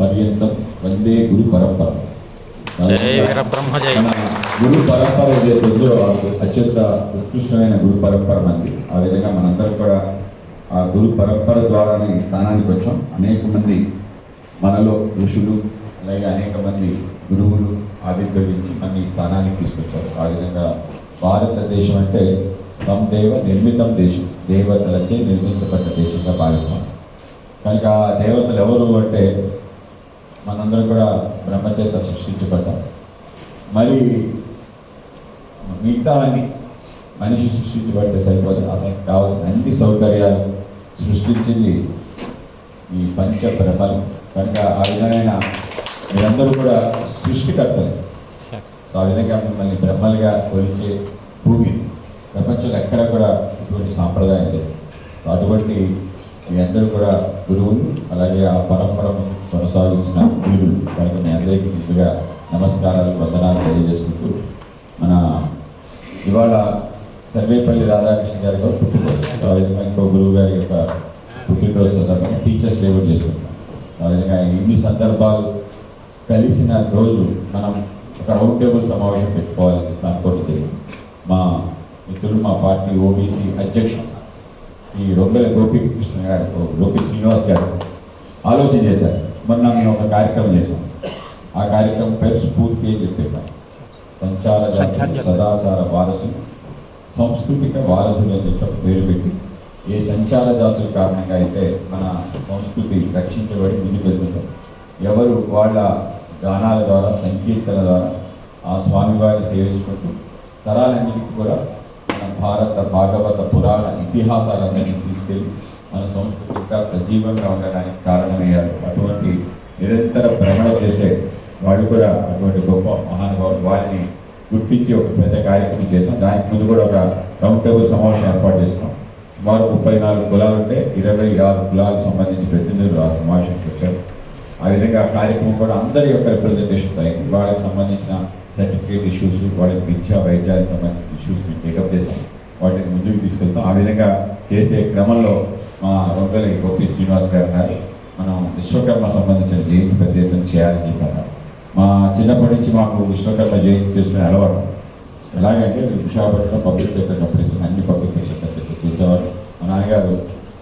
పర్యంతం వందే గురు పరంపర. గురు పరంపర అత్యంత ఉత్కృష్టమైన గురు పరంపర మనది ఆ విధంగా మనందరం కూడా ఆ గురు పరంపర ద్వారానే ఈ స్థానానికి వచ్చాం. అనేక మంది మనలో ఋషులు అలాగే అనేక మంది గురువులు ఆవిర్భవించి మన ఈ స్థానానికి తీసుకొచ్చారు. ఆ విధంగా భారతదేశం అంటే తమ దేవ నిర్మితం దేశం. దేవతలచే నిర్మించబడ్డ దేశంగా భావిస్తాం కనుక ఆ దేవతలు ఎవరు అంటే మనందరం కూడా బ్రహ్మచేత సృష్టించబడ్డాం. మరి మిగతా అన్ని మనిషి సృష్టించబడితే సరిపోదు. అతనికి కావాల్సిన అన్ని సౌకర్యాలు సృష్టించింది ఈ పంచ బ్రహ్మలు కనుక ఆ విధమైన మీరందరూ కూడా సృష్టికర్తలే. సో ఆ విధంగా మిమ్మల్ని బ్రహ్మలుగా కొలిచే భూమి. ప్రపంచంలో ఎక్కడ కూడా ఇటువంటి సాంప్రదాయం లేదు. అటువంటి మీ అందరూ కూడా గురువులు అలాగే ఆ పరంపరను కొనసాగిస్తున్న వీరులు వారికి మీ అందరికీ ముందుగా నమస్కారాలు వందనాలు తెలియజేసుకుంటూ మన ఇవాళ సర్వేపల్లి రాధాకృష్ణ గారి యొక్క పుట్టినరోజు. ఆ విధంగా ఇంకో గురువు గారి యొక్క పుట్టినరోజు సందర్భంగా టీచర్స్ డే కూడా చేసుకుంటాం ఆ విధంగా ఇన్ని సందర్భాలు కలిసిన రోజు మనం ఒక రౌండ్ టేబుల్ సమావేశం పెట్టుకోవాలని అనుకోండి మా మిత్రులు మా పార్టీ ఓబీసీ అధ్యక్షుడు ఈ రొంగల గోపీకృష్ణ గారు గోపి శ్రీనివాస్ గారు ఆలోచన చేశారు. మొన్న మేము ఒక కార్యక్రమం చేశాం. ఆ కార్యక్రమం పేరు స్ఫూర్తి అని చెప్పాం సంచార సదాచార వారసులు సాంస్కృతిక వారసులు అని చెప్పి పేరు పెట్టి ఏ సంచార జాతుల కారణంగా అయితే మన సంస్కృతి రక్షించబడి ముందుకు వెళ్తుంటాం ఎవరు వాళ్ళ గానాల ద్వారా సంకీర్తన ద్వారా ఆ స్వామివారిని సేవించుకుంటూ తరాలన్నిటికీ కూడా భారత భాగవత పురాణ ఇతిహాసాలన్నింటినీ తీసుకెళ్ళి మన సంస్కృతి ఇంకా సజీవంగా ఉండడానికి కారణమయ్యారు. అటువంటి నిరంతర భ్రమణ చేసే వాళ్ళు కూడా అటువంటి గొప్ప మహానుభావులు. వారిని గుర్తించి ఒక పెద్ద కార్యక్రమం చేసాం దానికి ముందు కూడా ఒక రౌండ్ టేబుల్ సమావేశం ఏర్పాటు చేసినాం సుమారు ముప్పై నాలుగు కులాలు ఉంటే ఇరవై ఆరు కులాలకు సంబంధించి ప్రతినిధులు ఆ సమావేశం వచ్చారు. ఆ విధంగా ఆ కార్యక్రమం కూడా అందరి యొక్క రిప్రజెంటేషన్ అయింది వాళ్ళకి సంబంధించిన సర్టిఫికేట్ ఇష్యూస్ వాళ్ళకి విద్యా వైద్యాలకు సంబంధించిన ఇష్యూస్ మేము టేకప్ చేసాం వాటిని ముందుకు తీసుకెళ్తాం. ఆ విధంగా చేసే క్రమంలో మా రొంగలి గోపి శ్రీనివాస్ గారు గారు మనం విశ్వకర్మ సంబంధించిన జయంతి పెద్ద ఎత్తున చేయాలని చెప్పారు. మా చిన్నప్పటి నుంచి మాకు విశ్వకర్మ జయంతి చేసుకునే అలవాటు. ఎలాగంటే విశాఖపట్నం పబ్లిక్ సెక్టర్ కంపెనీస్ అన్ని పబ్లిక్ సెక్టర్ కంపెనీస్ చేసేవారు మా నాన్నగారు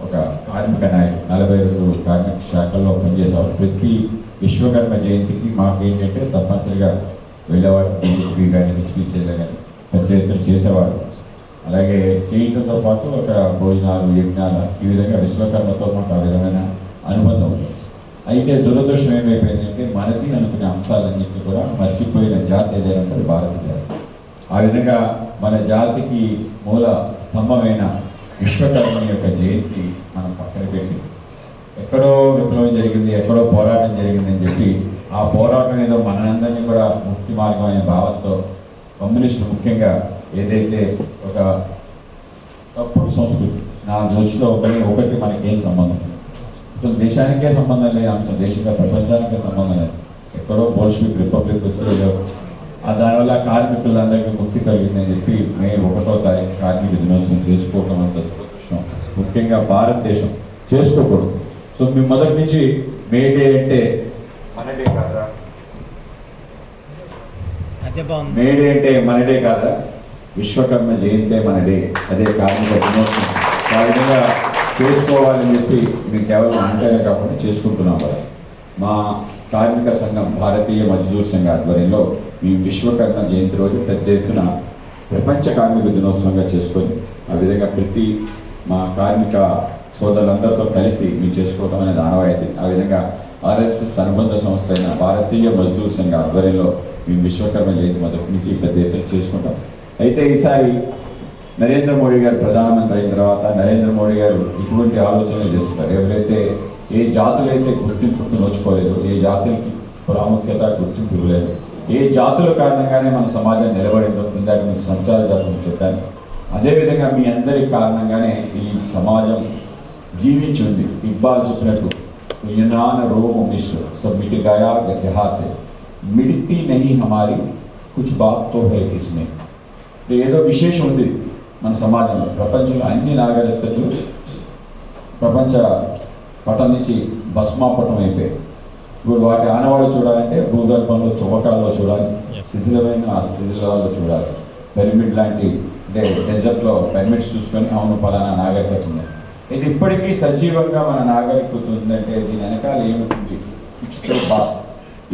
ఒక కార్మిక నాయకుడు నలభై రెండు కార్మిక శాఖల్లో పనిచేసేవారు ప్రతి విశ్వకర్మ జయంతికి మాకు ఏంటంటే తప్పనిసరిగా వెళ్ళేవాడు బీజేపీ కానీ హెచ్పిసిలో కానీ పెద్ద ఎత్తున చేసేవాడు. అలాగే చేయటంతో పాటు ఒక భోజనాలు యజ్ఞాలు ఈ విధంగా విశ్వకర్మతో మాకు ఆ విధమైన అనుబంధం ఉంది. అయితే దురదృష్టం ఏమైపోయిందంటే మనది అనుకునే అంశాలన్నింటినీ కూడా మర్చిపోయిన జాతి ఏదైనా సరే భారత జాతి. ఆ విధంగా మన జాతికి మూల స్తంభమైన విశ్వకర్మని యొక్క జయంతి మనం పక్కన పెట్టి ఎక్కడో విప్లవం జరిగింది ఎక్కడో పోరాటం జరిగిందని చెప్పి ఆ పోరాటం ఏదో మనందరినీ కూడా ముక్తి మార్గం అనే భావంతో కమ్యూనిస్టులు ముఖ్యంగా ఏదైతే ఒక తప్పుడు సంస్కృతి నా దృష్టిలో ఒకటి ఒకటి మనకేం సంబంధం? అసలు దేశానికే సంబంధం లేని అంశం దేశంగా ప్రపంచానికే సంబంధం లేదు. ఎక్కడో బోల్షిక్ రిపబ్లిక్ వచ్చేదో ఆ దానివల్ల కార్మికులందరికీ ముక్తి కలిగిందని చెప్పి మే ఒకటో తారీఖు కార్మిక దినోత్సవం చేసుకోవడం అంత దురదృష్టం. ముఖ్యంగా భారతదేశం చేసుకోకూడదు. సో మీ మొదటి నుంచి మే డే అంటే మన డే కాదా. మేడే మే డే అంటే మన డే కాదా? విశ్వకర్మ జయంతే మన డే అదే కార్మిక దినోత్సవం ఆ విధంగా చేసుకోవాలని చెప్పి మేము కేవలం అంటేనే కాకుండా చేసుకుంటున్నాం కదా మా కార్మిక సంఘం భారతీయ మజ్దూర్ సంఘ ఆధ్వర్యంలో మేము విశ్వకర్మ జయంతి రోజు పెద్ద ఎత్తున ప్రపంచ కార్మిక దినోత్సవంగా చేసుకొని ఆ విధంగా ప్రతి మా కార్మిక సోదరులందరితో కలిసి మేము చేసుకోవడం అనేది ఆనవాయితీ. ఆ విధంగా ఆర్ఎస్ఎస్ అనుబంధ సంస్థ అయిన భారతీయ మజ్దూర్ సంఘ ఆధ్వర్యంలో మేము విశ్వకర్మ జయంతి మొదటి నుంచి పెద్ద ఎత్తున చేసుకుంటాం. అయితే ఈసారి నరేంద్ర మోడీ గారు ప్రధానమంత్రి అయిన తర్వాత నరేంద్ర మోడీ గారు ఇటువంటి ఆలోచనలు చేస్తున్నారు. ఎవరైతే ఏ జాతులైతే గుర్తింపు నోచుకోలేదు ఏ జాతులకి ప్రాముఖ్యత గుర్తింపు ఇవ్వలేదు ఏ జాతుల కారణంగానే మన సమాజం నిలబడిందో ఇందాక మీకు సంచార జాతులు చెప్పాను. అదేవిధంగా మీ అందరి కారణంగానే ఈ సమాజం జీవించి ఉంది. ఇక్బాల్ చెప్పినట్టు मीनान रोम मिश्र सब मिट गया गजहा से मिटती नहीं हमारी कुछ बात तो है इसमें ఏదో విశేషం ఉంది మన సమాజంలో ప్రపంచంలో అన్ని నాగరికతలు ప్రపంచ పటం నుంచి భస్మాపటం అయితే ఇప్పుడు వాటి ఆనవాళ్ళు చూడాలంటే భూగర్భంలో చువకాల్లో చూడాలి శిథిలమైన ఆ శిథిలాల్లో చూడాలి పెరిమిడ్ లాంటి అంటే డెజర్ట్లో పిరమిడ్స్ చూసుకొని అవును పలానా నాగరికత ఉన్నాయి ఇది ఇప్పటికీ సజీవంగా మన నాగరికత ఉందంటే దీని వెనకాల ఏముంటుంది?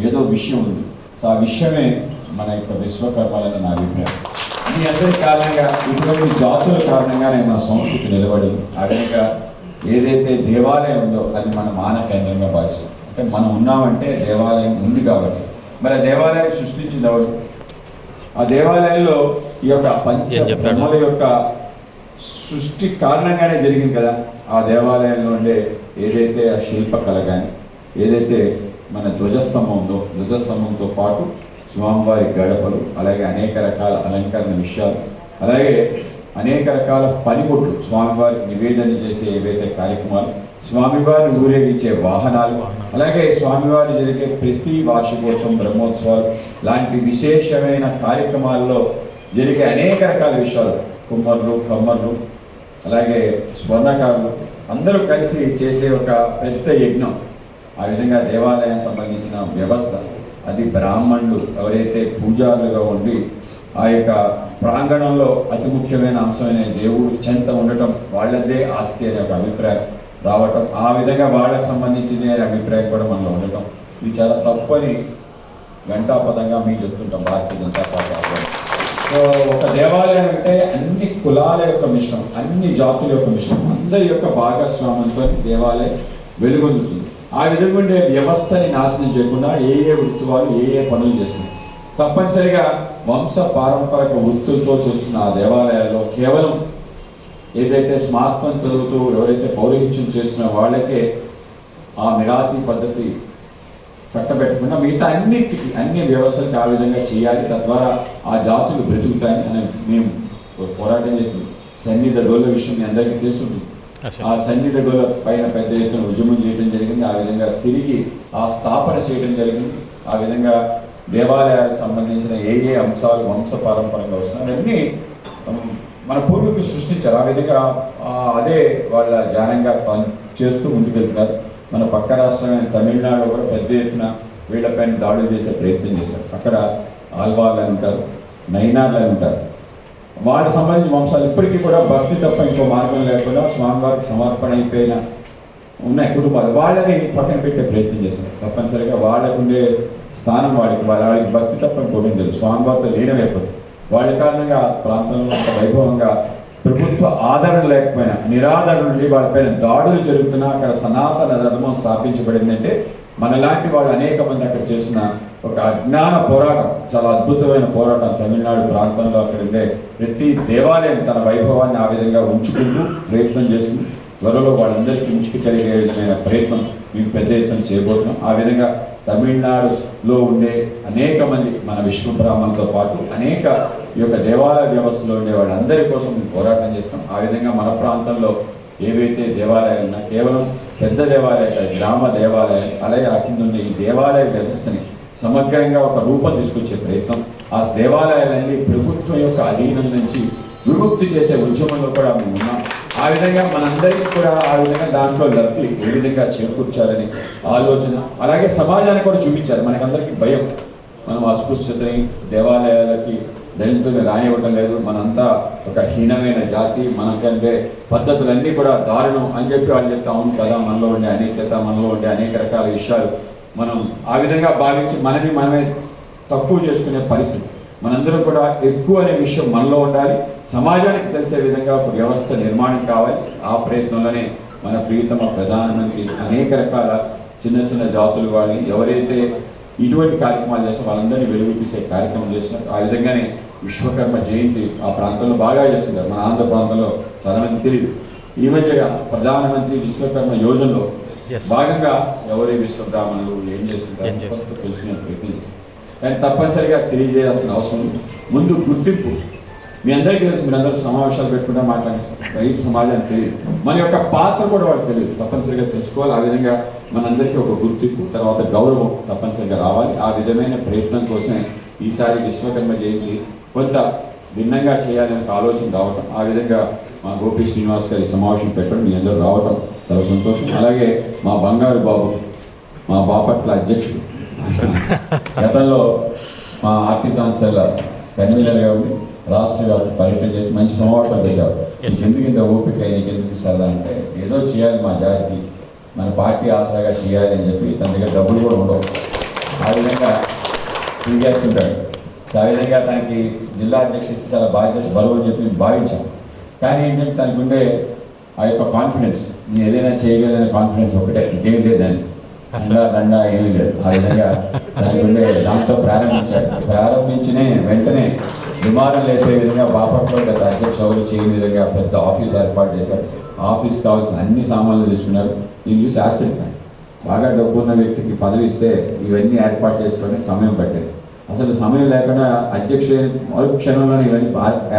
ఏదో విషయం ఉంది. సో ఆ విషయమే మన యొక్క విశ్వకర్మలని నా అభిప్రాయం. మీ అందరి కారణంగా ఇటువంటి జాతుల కారణంగానే మన సంస్కృతి నిలబడి విధంగా ఏదైతే దేవాలయం ఉందో అది మన మాన కేంద్రంగా భావిస్తాం. అంటే మనం ఉన్నామంటే దేవాలయం ఉంది కాబట్టి. మరి ఆ దేవాలయాన్ని సృష్టించింది ఎవరు? ఆ దేవాలయంలో ఈ యొక్క పంచ యొక్క సృష్టి కారణంగానే జరిగింది కదా. ఆ దేవాలయంలో ఉండే ఏదైతే ఆ శిల్పకళ కానీ ఏదైతే మన ధ్వజస్తంభం ఉందో ధ్వజస్తంభంతో పాటు స్వామివారి గడపలు అలాగే అనేక రకాల అలంకరణ విషయాలు అలాగే అనేక రకాల పనిముట్లు స్వామివారి నివేదన చేసే ఏవైతే కార్యక్రమాలు స్వామివారిని ఊరేగించే వాహనాలు అలాగే స్వామివారి జరిగే ప్రతి వార్షికోత్సవం బ్రహ్మోత్సవాలు లాంటి విశేషమైన కార్యక్రమాల్లో జరిగే అనేక రకాల విషయాలు కుమ్మర్లు కమ్మర్లు అలాగే స్వర్ణకారులు అందరూ కలిసి చేసే ఒక పెద్ద యజ్ఞం. ఆ విధంగా దేవాలయానికి సంబంధించిన వ్యవస్థ అది బ్రాహ్మణులు ఎవరైతే పూజారులుగా ఉండి ఆ యొక్క ప్రాంగణంలో అతి ముఖ్యమైన అంశమైన దేవుడు చెంత ఉండటం వాళ్ళదే ఆస్తి అనే ఒక అభిప్రాయం రావటం ఆ విధంగా వాళ్ళకి సంబంధించింది అనే అభిప్రాయం కూడా మనలో ఉండటం ఇది చాలా తప్పని ఘంటాపదంగా మీకు చెప్తుంటాం భారతీయ జనతా పార్టీ ఒక దేవాలయం అంటే అన్ని కులాల యొక్క మిశ్రమం అన్ని జాతుల యొక్క మిశ్రమం. అందరి యొక్క భాగస్వామ్యంతో దేవాలయం వెలుగొందుతుంది. ఆ విధంగా ఉండే వ్యవస్థని నాశనం చేయకుండా ఏ ఏ వృత్తి వాళ్ళు ఏ ఏ పనులు చేస్తున్నాయి. తప్పనిసరిగా వంశ పారంపరిక వృత్తులతో చేస్తున్న ఆ దేవాలయాల్లో కేవలం ఏదైతే స్మార్తం చదువుతూ ఎవరైతే పౌరహిత్యం చేస్తున్న వాళ్ళకే ఆ నిరాశీ పద్ధతి కట్టబెట్టకుండా మిగతా అన్నిటికీ అన్ని వ్యవస్థలకి ఆ విధంగా చేయాలి. తద్వారా ఆ జాతులు బ్రతుకుతాయని అని మేము పోరాటం చేసింది. సన్నిధ గోల విషయం మీ అందరికీ తెలుసుంటుంది అసలు. ఆ సన్నిధ గోల పైన పెద్ద ఎత్తున ఉద్యమం చేయడం జరిగింది. ఆ విధంగా తిరిగి ఆ స్థాపన చేయడం జరిగింది. ఆ విధంగా దేవాలయాలకు సంబంధించిన ఏ ఏ అంశాలు వంశ పారంపరంగా వస్తున్నాయి మన పూర్వీకులు సృష్టించారు. ఆ విధంగా అదే వాళ్ళ ధ్యానంగా పని చేస్తూ ముందుకెళ్తున్నారు. మన పక్క రాష్ట్రమైన తమిళనాడు కూడా పెద్ద ఎత్తున వీళ్ళపైన దాడులు చేసే ప్రయత్నం చేశారు. అక్కడ ఆల్వాళ్ళు అని ఉంటారు నైనార్లు అని ఉంటారు. వాటికి సంబంధించిన వంశాలు ఇప్పటికీ కూడా భక్తి తప్ప ఇంకో మార్గం లేకుండా స్వామివారికి సమర్పణ అయిపోయిన ఉన్నాయి కుటుంబాలు. వాళ్ళని పక్కన పెట్టే ప్రయత్నం చేస్తారు తప్పనిసరిగా వాళ్ళకు ఉండే స్థానం వాళ్ళకి వాళ్ళకి భక్తి తప్ప ఇంకోటి తెలుసు స్వామివారితో లీనమైపోతుంది వాళ్ళ కారణంగా ప్రాంతంలో అంత వైభవంగా ప్రభుత్వ ఆదరణ లేకపోయినా నిరాదరణ వాళ్ళపైన దాడులు జరుగుతున్నా అక్కడ సనాతన ధర్మం స్థాపించబడిందంటే మనలాంటి వాళ్ళు అనేక మంది అక్కడ చేసిన ఒక అజ్ఞాన పోరాటం చాలా అద్భుతమైన పోరాటం తమిళనాడు ప్రాంతంలో అక్కడ ఉండే ప్రతి దేవాలయం తన వైభవాన్ని ఆ విధంగా ఉంచుకుంటూ ప్రయత్నం చేస్తుంది. త్వరలో వాళ్ళందరికీ ముక్తి కలిగే విధమైన ప్రయత్నం మేము పెద్ద ఎత్తున చేయబోతున్నాం. ఆ విధంగా తమిళనాడులో ఉండే అనేక మంది మన విష్ణు బ్రాహ్మణులతో పాటు అనేక ఈ యొక్క దేవాలయ వ్యవస్థలో ఉండే వాళ్ళందరి కోసం పోరాటం చేస్తాం ఆ విధంగా మన ప్రాంతంలో ఏవైతే దేవాలయాలు ఉన్నా కేవలం పెద్ద దేవాలయం గ్రామ దేవాలయం అలాగే ఆ కింద ఉండే ఈ దేవాలయ వ్యవస్థని సమగ్రంగా ఒక రూపం తీసుకొచ్చే ప్రయత్నం ఆ దేవాలయాలన్నీ ప్రభుత్వం యొక్క అధీనం నుంచి విముక్తి చేసే ఉద్యమంలో కూడా మేము ఉన్నాం. ఆ విధంగా మనందరికీ కూడా ఆ విధంగా దాంట్లో లబ్ధి ఏ విధంగా చేకూర్చాలని ఆలోచన అలాగే సమాజానికి కూడా చూపించారు మనకందరికీ భయం. మనం అస్పృశ్యతని దేవాలయాలకి దళితులు రానివ్వటం లేదు. మనంతా ఒక హీనమైన జాతి. మనకంటే పద్ధతులన్నీ కూడా దారుణం అని చెప్పి వాళ్ళు చెప్తా. అవును కదా మనలో ఉండే అనేకత మనలో ఉండే అనేక రకాల విషయాలు మనం ఆ విధంగా భావించి మనని మనమే తక్కువ చేసుకునే పరిస్థితి. మనందరం కూడా ఎక్కువ అనే విషయం మనలో ఉండాలి. సమాజానికి తెలిసే విధంగా ఒక వ్యవస్థ నిర్మాణం కావాలి. ఆ ప్రయత్నంలోనే మన ప్రియతమ ప్రధానమంత్రి అనేక రకాల చిన్న చిన్న జాతులు వాళ్ళని ఎవరైతే ఇటువంటి కార్యక్రమాలు చేస్తారో వాళ్ళందరినీ వెలుగు తీసే కార్యక్రమం చేస్తున్నారు ఆ విధంగానే విశ్వకర్మ జయంతి ఆ ప్రాంతంలో బాగా చేస్తున్నారు మన ఆంధ్ర ప్రాంతంలో చాలా మంది తెలియదు ఈ మధ్యగా ప్రధానమంత్రి విశ్వకర్మ యోజనలో. భాగంగా ఎవరి విశ్వబ్రాహ్మణులు ఏం చేస్తుంటారు తెలుసుకునే ప్రయత్నం చేస్తారు. కానీ తప్పనిసరిగా తెలియజేయాల్సిన అవసరం. ముందు గుర్తింపు మీ అందరికీ తెలుసు మీరు అందరూ సమావేశాలు పెట్టుకుంటే మాట్లాడేస్తారు బయట సమాజానికి తెలియదు. మన యొక్క పాత్ర కూడా వాళ్ళకి తెలియదు. తప్పనిసరిగా తెలుసుకోవాలి. ఆ విధంగా మనందరికీ ఒక గుర్తింపు తర్వాత గౌరవం తప్పనిసరిగా రావాలి. ఆ విధమైన ప్రయత్నం కోసమే ఈసారి విశ్వకర్మ జయంతి కొంత భిన్నంగా చేయాలనే ఒక ఆలోచన రావటం ఆ విధంగా మా గోపి శ్రీనివాస్ గారి సమావేశం పెట్టడం మీ అందరూ రావటం చాలా సంతోషం. అలాగే మా బంగారు బాబు మా బాపట్ల అధ్యక్షుడు. గతంలో మా ఆర్టిసాన్ సెల్ కన్వీనర్గా ఉండి రాష్ట్ర వ్యాప్త పర్యటన చేసి మంచి సమావేశాలు పెట్టారు. ఎందుకు ఇంత ఓపిక నీకు ఎందుకు ఇస్తారా అంటే ఏదో చేయాలి మా జాతికి మన పార్టీ ఆసరాగా చేయాలి అని చెప్పి తన దగ్గర డబ్బులు కూడా ఉండవు. ఆ విధంగా తిరిగేస్తుంటాడు సో ఆ విధంగా తనకి జిల్లా అధ్యక్షుడు ఇస్తే చాలా బాధ్యత బరువు అని చెప్పి భావించాం కానీ ఏంటంటే తనకు ఉండే ఆ యొక్క కాన్ఫిడెన్స్ నేను ఏదైనా చేయగలనే కాన్ఫిడెన్స్ ఒకటే ఇంకేం లేదని అండా దండా ఏమీ లేదు. ఆ విధంగా దానికి ఉండే దాంతో ప్రారంభించాడు. ప్రారంభించిన వెంటనే విమానం లేపే విధంగా బాపట్లో గత అధ్యక్ష ఎవరు చేయని విధంగా పెద్ద ఆఫీస్ ఏర్పాటు చేశారు. ఆఫీస్ కావాల్సిన అన్ని సామాన్లు తెచ్చుకున్నారు. నేను చూసి ఆశ్చర్యపోయాను బాగా డబ్బు ఉన్న వ్యక్తికి పదవి ఇస్తే ఇవన్నీ ఏర్పాటు చేసుకొని సమయం పట్టేది. అసలు సమయం లేకుండా అధ్యక్ష మరు క్షణంలోనే ఇవన్నీ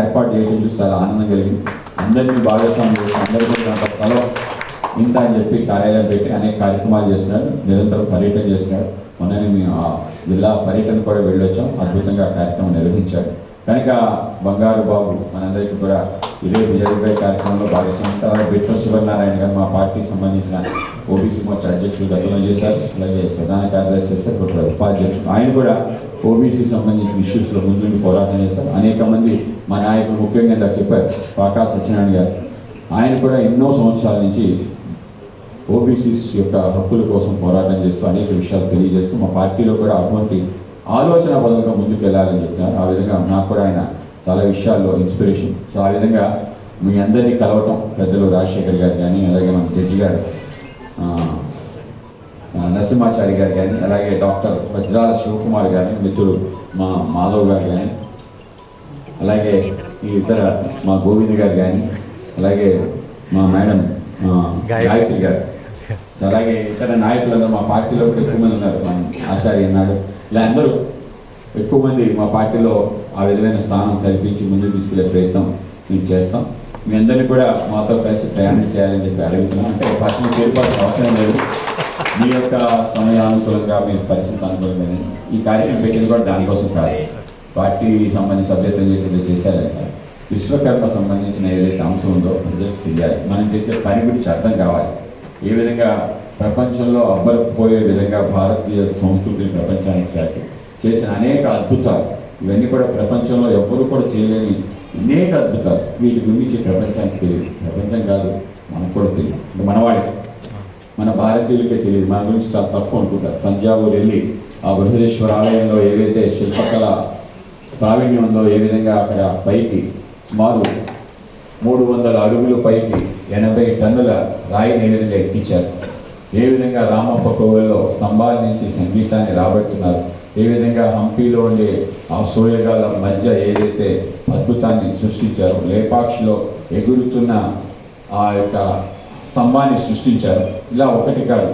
ఏర్పాటు చేయడం చూసి చాలా ఆనందం కలిగింది. అందరినీ భాగస్వామ్యం చేసి అందరికీ నాకు ఇంత అని చెప్పి కార్యాలయం పెట్టి అనేక కార్యక్రమాలు చేస్తున్నారు. నిరంతరం పర్యటన చేస్తున్నారు. మొన్ననే మేము జిల్లా పర్యటన కూడా వెళ్ళొచ్చాం. అద్భుతంగా కార్యక్రమం నిర్వహించాడు కనుక బంగారు బాబు మనందరికీ కూడా ఇదే విజయభాయ్ కార్యక్రమంలో భాగస్వామ్యం తర్వాత బిట్ర శివనారాయణ గారు మా పార్టీకి సంబంధించిన ఓబీసీ మోర్చా అధ్యక్షులు గతంలో చేశారు. అలాగే ప్రధాన కార్యదర్శి చేశారు ఇప్పుడు ఉపాధ్యక్షుడు ఆయన కూడా ఓబీసీ సంబంధించిన ఇష్యూస్లో ముందుండి పోరాటం చేస్తారు అనేక మంది మా నాయకులు ముఖ్యంగా ఇందాక చెప్పారు పాకా సత్యనారాయణ గారు. ఆయన కూడా ఎన్నో సంవత్సరాల నుంచి ఓబీసీస్ యొక్క హక్కుల కోసం పోరాటం చేస్తూ అనేక విషయాలు తెలియజేస్తూ మా పార్టీలో కూడా అటువంటి ఆలోచన బలంగా ముందుకు వెళ్ళాలని చెప్తాను ఆ విధంగా నాకు కూడా ఆయన చాలా విషయాల్లో ఇన్స్పిరేషన్ సో ఆ విధంగా మీ అందరినీ కలవటం పెద్దలు రాజశేఖర్ గారు కానీ అలాగే మన జడ్జి గారు నరసింహాచారి గారు కానీ అలాగే డాక్టర్ వజ్రాల శివకుమార్ గారు మిత్రుడు మా మాధవ్ గారు కానీ అలాగే ఈ ఇతర మా గోవింద్ గారు కానీ అలాగే మా మేడం గాయత్రి. గారు అలాగే ఇతర నాయకులందరూ మా పార్టీలో కూడా ఎక్కువ మంది ఉన్నారు మా ఆచార్య అన్నాడు. ఇలా అందరూ ఎక్కువ మంది మా పార్టీలో ఆ విధమైన స్థానం కల్పించి ముందుకు తీసుకెళ్ళే ప్రయత్నం మేము చేస్తాం. మీ అందరినీ కూడా మాతో కలిసి ప్రయాణం చేయాలని చెప్పి అడుగుతున్నాం. అంటే పార్టీని చేరుకోవాల్సిన అవసరం లేదు. మీ యొక్క సమయానుకూలంగా మీ పరిస్థితి అనుకూలంగా ఈ కార్యక్రమం పెట్టింది కూడా దానికోసం కాదు. పార్టీ సంబంధించి సభ్యత్వం చేసేది చేశారంటే విశ్వకర్మ సంబంధించిన ఏదైతే అంశం ఉందో ప్రజలకు తెలియాలి మనం చేసే పని గురించి అర్థం కావాలి. ఏ విధంగా ప్రపంచంలో అబ్బరపోయే విధంగా భారతీయ సంస్కృతిని ప్రపంచానికి సాటి చేసిన అనేక అద్భుతాలు. ఇవన్నీ కూడా ప్రపంచంలో ఎవరు కూడా చేయలేని అనేక అద్భుతాలు. వీటి గురించి ప్రపంచానికి తెలియదు. ప్రపంచం కాదు మనకు కూడా తెలియదు. మనవాడే. మన భారతీయులకే తెలియదు. మన గురించి చాలా తక్కువ అనుకుంటారు. తంజావూరు వెళ్ళి ఆ బృహదేశ్వర ఆలయంలో ఏవైతే శిల్పకళ ప్రావీణ్యం ఉందో ఏ విధంగా అక్కడ పైకి సుమారు మూడు వందల అడుగులు పైకి ఎనభై టన్నుల రాయి నీళ్ళని ఎక్కించారు. ఏ విధంగా రామప్ప కోవెల్లో స్తంభాల నుంచి సంగీతాన్ని రాబట్టున్నారు ఏ విధంగా హంపీలో ఉండే ఆ సూర్యగాల మధ్య ఏదైతే అద్భుతాన్ని సృష్టించారో లేపాక్షిలో ఎగురుతున్న ఆ యొక్క స్తంభాన్ని సృష్టించారు. ఇలా ఒకటి కాదు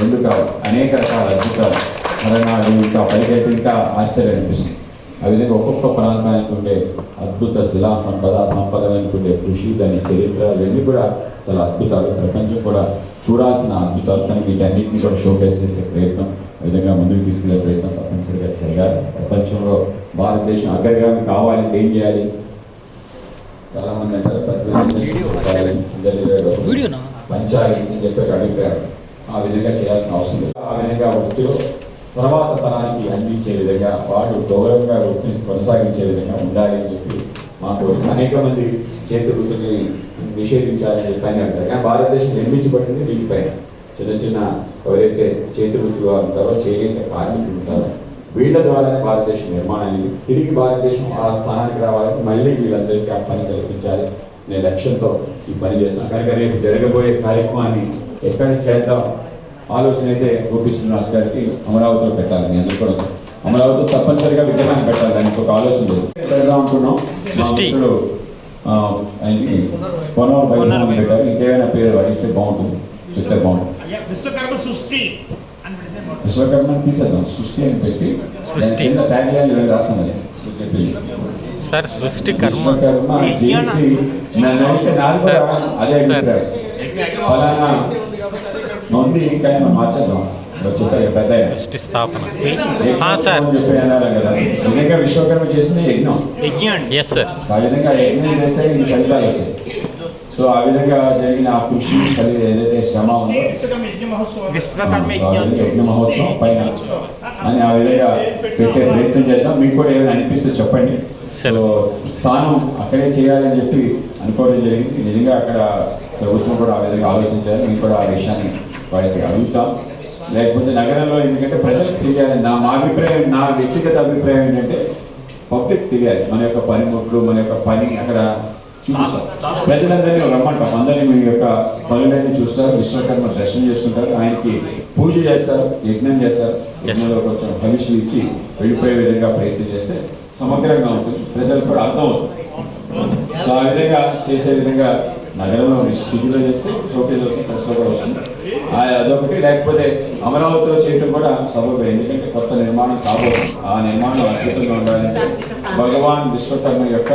రెండు కాదు అనేక రకాల అద్భుతాలు. మరణాలు ఇంకా పైకైతే ఇంకా ఆశ్చర్యం అనిపిస్తుంది. ఆ విధంగా ఒక్కొక్క ప్రాంతానికి ఉండే అద్భుత శిలా సంపద సంపద వెనుక ఉండే కృషి దాని చరిత్ర ఇవన్నీ కూడా చాలా అద్భుతాలు. ప్రపంచం కూడా చూడాల్సిన అద్భుతాలు. కానీ వీటన్నిటిని కూడా షోకేస్ చేసే ప్రయత్నం ఆ విధంగా ముందుకు తీసుకెళ్ళే ప్రయత్నం తప్పనిసరిగా చేయాలి. ప్రపంచంలో భారతదేశం అగ్రగామి కావాలంటే ఏం చేయాలి? చాలా మంది అంటారు? పంచాలి అని చెప్పేసి అభిప్రాయం. ఆ విధంగా చేయాల్సిన అవసరం లేదు. ఆ విధంగా వృత్తిలో తర్వాత తరానికి అందించే విధంగా వాడు గౌరవంగా వృత్తిని కొనసాగించే విధంగా ఉండాలి అని చెప్పి మాకు అనేక మంది చేతి వృత్తిని నిషేధించాలని చెప్పని అంటారు. కానీ భారతదేశం నిర్మించబడింది వీటిపైన చిన్న చిన్న ఎవరైతే చేతి వృత్తులు వారు ఉంటారో చేనేత కార్మికులు ఉంటారో వీళ్ళ ద్వారానే భారతదేశం నిర్మాణానికి తిరిగి భారతదేశం ఆ స్థానానికి రావాలని మళ్ళీ వీళ్ళందరికీ ఆ పని కల్పించాలి అనే లక్ష్యంతో ఈ పని చేస్తున్నాం. కనుక రేపు జరగబోయే కార్యక్రమాన్ని ఎక్కడ చేద్దాం? ఆలోచన అయితే గోపి శ్రీనివాస్ గారికి అమరావతిలో పెట్టాలి. మీ అందరూ కూడా అమరావతిలో తప్పనిసరిగా విగ్రహాన్ని పెట్టాలి. దానికి ఒక ఆలోచన లేదు. పెడదాం అనుకున్నాం. వైభవం పెట్టారు. ఇంకేమైనా పేరు అడిగితే బాగుంటుంది. బాగుంటుంది. విశ్వకర్మ సృష్టి. విశ్వకర్మని తీసేద్దాం. సృష్టి అని పెట్టి సృష్టి. ట్యాగ్ లైన్ చెప్పింది. సార్ సృష్టి కర్మ. విశ్వకర్మ జయంతి నన్ను అడిగితే నాకు కూడా అదే ఫలానా ఉంది కానీ మనం మార్చేద్దాం. సృష్టి స్థాపన యజ్ఞం సార్ నిజంగా విశ్వకర్మ చేసింది యజ్ఞం ఎస్ సార్ సో ఆ విధంగా యజ్ఞం చేస్తే ఈ ఫలితాలు వచ్చాయి సో ఆ విధంగా జరిగిన ఆ కృషి ఫలి ఏదైతే శ్రమ ఉందో విశ్వకర్మ యజ్ఞ మహోత్సవం విధంగా యజ్ఞ పైన అని ఆ విధంగా పెట్టే ప్రయత్నం చేద్దాం మీకు కూడా ఏమైనా అనిపిస్తే చెప్పండి. సో స్థానం అక్కడే చేయాలని చెప్పి అనుకోవడం జరిగింది నిజంగా అక్కడ ప్రభుత్వం కూడా ఆ విధంగా ఆలోచించారు మేము కూడా ఆ విషయాన్ని వాళ్ళకి అడుగుతాం. లేకపోతే నగరంలో ఎందుకంటే ప్రజలకు తెలియాలి. నా మా అభిప్రాయం నా వ్యక్తిగత అభిప్రాయం ఏంటంటే పబ్లిక్ తెలియాలి. మన యొక్క పనిముట్లు మన యొక్క పని అక్కడ చూపిస్తాం ప్రజలందరినీ రమ్మంటాం. అందరినీ మీ యొక్క పనులన్నీ చూస్తారు. విశ్వకర్మ దర్శనం చేసుకుంటారు. ఆయనకి పూజ చేస్తారు యజ్ఞం చేస్తారు. యజ్ఞంలో కొంచెం భవిష్యత్తు ఇచ్చి వెళ్ళిపోయే విధంగా ప్రయత్నం చేస్తే సమగ్రంగా ఉంటుంది. ప్రజలకు కూడా అర్థం అవుతుంది సో ఆ విధంగా చేసే విధంగా నగరంలో సిటీలో చేస్తే షోకేజ్ వచ్చి ప్రెస్లో కూడా వస్తుంది. ఆ అదొకటి. లేకపోతే అమరావతిలో చేయడం కూడా సబబే. ఎందుకంటే కొత్త నిర్మాణం కాబోదు ఆ నిర్మాణం అద్భుతంగా ఉండాలి భగవాన్ విశ్వకర్మ యొక్క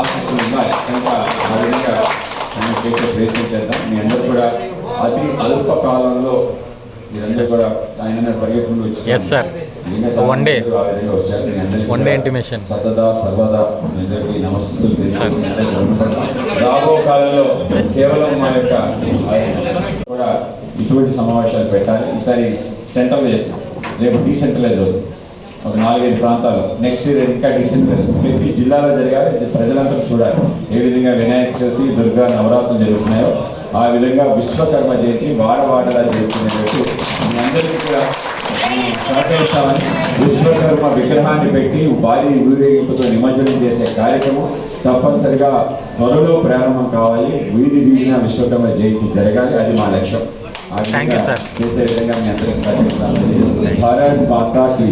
ఆశీస్సులు ఉండాలి కనుక ఆ విధంగా మనం చేసే ప్రయత్నం చేద్దాం. మీ అందరూ కూడా అతి అల్ప కాలంలో సర్వదా Sir. తెలియజేస్తున్నాను. మీ అందరికీ వందనాలు. రాబో కాలంలో కేవలం మా యొక్క కూడా ఇటువంటి సమావేశాలు పెట్టాలి. ఈసారి సెంట్రల్ చేస్తాం. రేపు డీసెంట్రలైజ్ అవుతుంది. ఒక నాలుగైదు ప్రాంతాలు. నెక్స్ట్ ఇయర్ ఇంకా డీసెంట్రలైజ్ ప్రతి జిల్లాలో జరగాలి. ప్రజలందరూ చూడాలి. ఏ విధంగా వినాయక చవితి దుర్గా నవరాత్రులు జరుగుతున్నాయో ఆ విధంగా విశ్వకర్మ జయంతి వాడవాడలా జరుగుతున్నట్టు మీ అందరికీ కూడా సహకరిస్తామని విశ్వకర్మ విగ్రహాన్ని పెట్టి భారీ ఊరేగింపుతో నిమజ్జనం చేసే కార్యక్రమం తప్పనిసరిగా త్వరలో ప్రారంభం కావాలి వీధి వీధిన విశ్వకర్మ జయంతి జరగాలి అది మా లక్ష్యం. చేసే విధంగా మీ అందరికీ సహకరిస్తామని. భారత్ మాతాకి